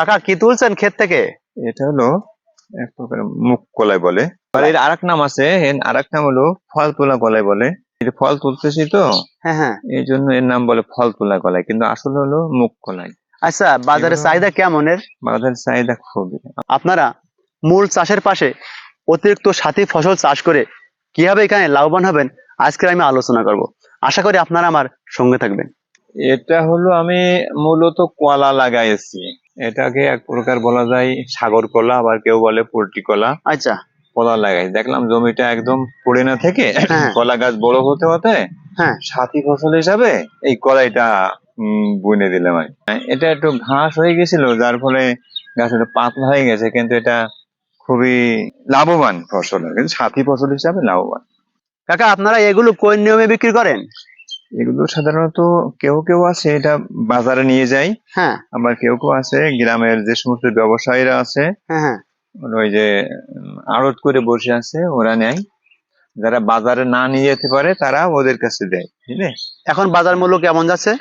কাকা কি তুলছেন ক্ষেত থেকে? এটা হলো এক প্রকার মুখ কলাই বলে। আর এর আরেক নাম আছে এর আরেক নাম হলো ফল তোলা কলাই বলে। যে ফল তুলতেছি তো হ্যাঁ হ্যাঁ। এই জন্য এর নাম বলে ফল তোলা কলাই কিন্তু আসলে হলো মুখ কলাই। আচ্ছা বাজারে চাহিদা কেমন এর? বাজারের চাহিদা খুবই। আপনারা মূল চাষের পাশে অতিরিক্ত সাথী ফসল চাষ করে কীভাবে এখানে লাভবান হবেন আজকে আমি আলোচনা করব। আশা করি আপনারা আমার সঙ্গে থাকবেন। এটা হলো আমি মূলত কলা লাগাইছি। এটাকে এক প্রকার বলা যায় সাগর কলা আবার কেউ বলে পোল্ট্রি কলা। আচ্ছা। কলা লাগাই। দেখলাম জমিটা একদম পড়ে না থেকে হ্যাঁ। কলা গাছ বড় হতে হতে হ্যাঁ। সাথী ফসল হিসাবে এই কলাইটা বুনে দিলাম আমি এটা একটু ঘাস হয়ে গেছিল যার ফলে গাছটা পাতলা হয়ে গেছে কিন্তু এটা খুবই লাভবান ফসল কিন্তু সাথী ফসল হিসাবে লাভবান। কাকা আপনারা এগুলো কোন নিয়মে বিক্রি করেন? এগুলো সাধারণত কেউ কেউ আছে এটা বাজারে নিয়ে যায় হ্যাঁ। আবার কেউ কেউ আছে গ্রামের যে সমস্ত ব্যবসায়ীরা আছে হ্যাঁ হ্যাঁ। ওই যে আড়ত করে বসে আছে ওরা নেয়। যারা বাজারে না নিয়ে যেতে পারে তারা ওদের কাছে দেয় বুঝলে? এখন বাজার মূল্য কেমন যাচ্ছে?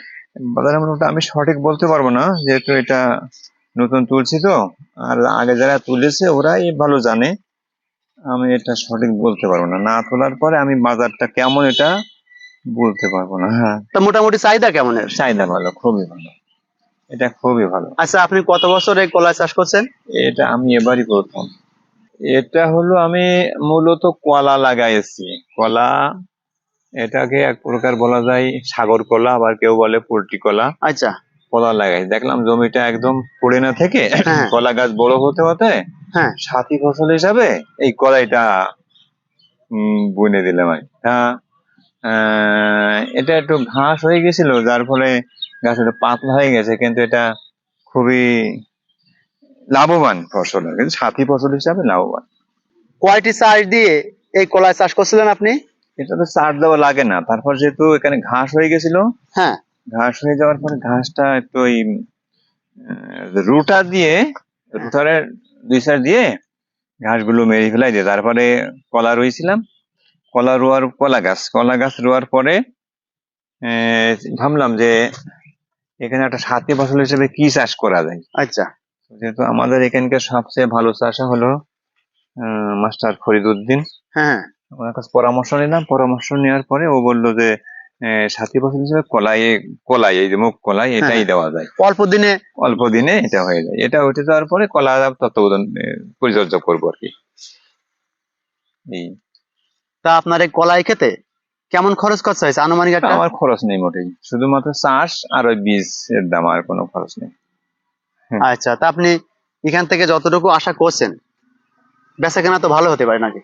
বাজার মূল্যটা আমি সঠিক বলতে পারব না যেহেতু এটা নতুন তুলছি তো আর আগে যারা তুলেছে ওরাই ভালো জানে। আমি এটা সঠিক বলতে পারব না। না তোলার পরে আমি বাজারটা কেমন এটা বলতে পারব না হ্যাঁ। তা মোটামুটি চাহিদা কেমন এর? চাহিদা ভালো খুবই ভালো। এটা খুবই ভালো। আচ্ছা আপনি কত বছর এই কলা চাষ করছেন? এটা আমি এবারই প্রথম। এটা হলো আমি মূলত কলা লাগাইছি। কলা এটাকে এক প্রকার বলা যায় সাগর কলা আবার কেউ বলে পোল্ট্রি কলা। আচ্ছা। কলা লাগাই। দেখলাম জমিটা একদম পড়ে না থেকে হ্যাঁ। কলা গাছ বড় হতে হতে হ্যাঁ। সাথী ফসল হিসাবে এই কলাইটা উম, বুনে দিলাম আমি। হ্যাঁ। এটা একটু ঘাস হয়ে গেছিল যার ফলে গাছটা পাতলা হয়ে গেছে কিন্তু এটা খুবই লাভবান ফসল কিন্তু সাথী ফসল হিসাবে লাভবান। কয়টি চাষ দিয়ে এই কলা চাষ করছিলেন আপনি? এটা তো চার দেওয়া লাগে না তারপর যেহেতু এখানে ঘাস হয়ে গেছিল হ্যাঁ। ঘাস হয়ে যাওয়ার পরে ঘাসটা একটু ওই রুটার দিয়ে রুটারের দুই সার দিয়ে ঘাসগুলো মেরে ফেলাই দিয়ে তারপরে কলা রুইছিলাম কলা রোয়ার কলা গাছ কলা গাছ রোয়ার পরে ভাবলাম যে এখানে একটা সাথী ফসল হিসেবে কি চাষ করা যায়? আচ্ছা। যেহেতু আমাদের এখানকার সবচেয়ে ভালো চাষ হলো মাস্টার ফরিদউদ্দিন হ্যাঁ ওনার কাছে পরামর্শ নিলাম। পরামর্শ নেওয়ার পরে ও বলল যে সাথী ফসল হিসেবে কলাই কলাই এই যে মুখ কলাই এটাই হ্যাঁ। দেওয়া যায়। অল্প দিনে? অল্প দিনে এটা হয়ে যায়। এটা উঠে যাওয়ার পরে কলা তত্ত্বাবধান পরিচর্যা করব আর কি। এই। তা আপনার এই কলাই খেতে কেমন খরচ খরচ হয়েছে? আনুমানিক একটা? আমার খরচ নেই মোটেই। শুধুমাত্র চাষ আর ওই বীজ এর দাম আর কোনো খরচ নেই। আচ্ছা তা আপনি এখান থেকে যতটুকু আশা করছেন বেচা কেনা তো ভালো হতে পারে নাকি?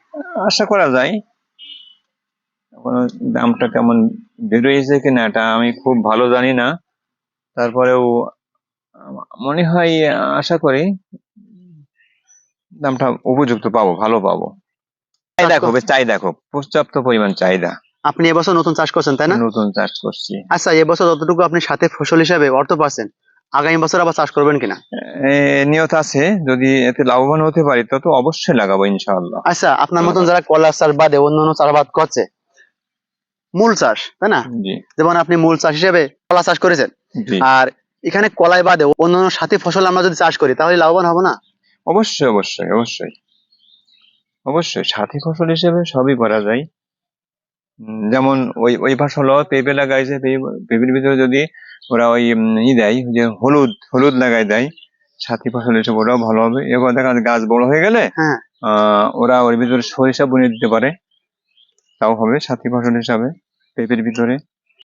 আশা করা যায়। দামটা কেমন বেরোয়েছে কিনা এটা আমি খুব ভালো জানি না। তারপরেও মনে হয় আশা করি দামটা উপযুক্ত পাবো ভালো পাবো। চাহিদা খুব চাহিদা খুব। পর্যাপ্ত পরিমাণ চাহিদা। আপনি এবছর নতুন চাষ করছেন তাই না? নতুন চাষ করছি। আচ্ছা এবছর যতটুকু আপনি সাথে ফসল হিসাবে অর্থ পাচ্ছেন আগামী বছর আবার চাষ করবেন কিনা? নিয়ত আছে। যদি এতে লাভবান হতে পারি তত অবশ্যই লাগাবো ইনশাআল্লাহ। আচ্ছা আপনার মতন যারা কলা চাষ বাদে অন্য অন্য চাষাবাদ করছে মূল চাষ তাই না? যেমন আপনি মূল চাষ হিসেবে কলা চাষ করেছেন আর এখানে কলাই বাদে অন্য অন্য সাথে ফসল আমরা যদি চাষ করি তাহলে লাভবান হব না? অবশ্যই অবশ্যই অবশ্যই। অবশ্যই সাথী ফসল হিসেবে সবই করা যায়। যেমন ওই ওই ফসল পেঁপে লাগাইছে পেঁপে- পেঁপের ভিতরে যদি ওরা ওই ই দেয় যে হলুদ হলুদ লাগাই দেয় সাথী ফসল হিসেবে ওরাও ভালো হবে। এবার দেখা গাছ বড় হয়ে গেলে হ্যাঁ। আহ, ওরা ওর ভিতরে সরিষা বুনে দিতে পারে। তাও হবে সাথী ফসল হিসাবে পেঁপের ভিতরে।